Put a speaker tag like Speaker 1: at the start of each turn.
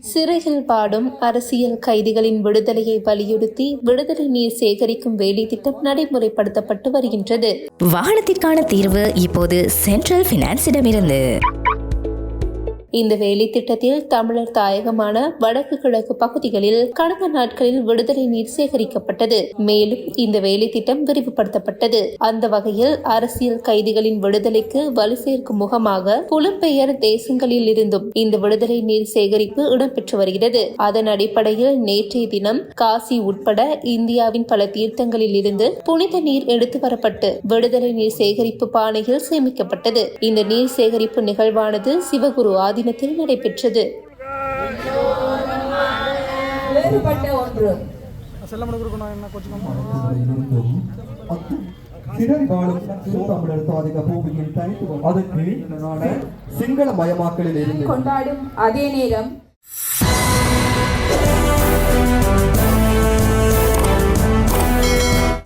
Speaker 1: சிறையில் பாடும் அரசியல் கைதிகளின் விடுதலையை வலியுறுத்தி விடுதலை நீர் சேகரிக்கும் வேலை திட்டம் நடைமுறைப்படுத்தப்பட்டு வருகின்றது.
Speaker 2: வாகனத்திற்கான தீர்வு இப்போது சென்ட்ரல் பினான்ஸிடமிருந்து
Speaker 1: இந்த வேலை திட்டத்தில் தமிழர் தாயகமான வடக்கு கிழக்கு பகுதிகளில் கடந்த நாட்களில் விடுதலை நீர் சேகரிக்கப்பட்டது. மேலும் இந்த வேலை திட்டம் விரிவுபடுத்தப்பட்டது. அந்த வகையில் அரசியல் கைதிகளின் விடுதலைக்கு வலு சேர்க்கும் முகமாக புலம்பெயர் தேசங்களில் இருந்தும் இந்த விடுதலை நீர் சேகரிப்பு இடம்பெற்று வருகிறது. அதன் அடிப்படையில் நேற்றைய தினம் காசி உட்பட இந்தியாவின் பல தீர்த்தங்களில் இருந்து புனித நீர் எடுத்து வரப்பட்டு விடுதலை நீர் சேகரிப்பு பானையில் சேமிக்கப்பட்டது. இந்த நீர் சேகரிப்பு நிகழ்வானது சிவகுரு ஆதி ஆதீனத்தில் நடைபெற்றது
Speaker 3: வேறுபட்ட ஒன்று.
Speaker 4: இருந்தும் அத்தும் சிறை வாழும் தமிழர் தாதிக பூமியின் தனித்துவம் அதற்கு சிங்கள மயமாக்கலில் இருந்து
Speaker 3: கொண்டாடும் அதே நேரம்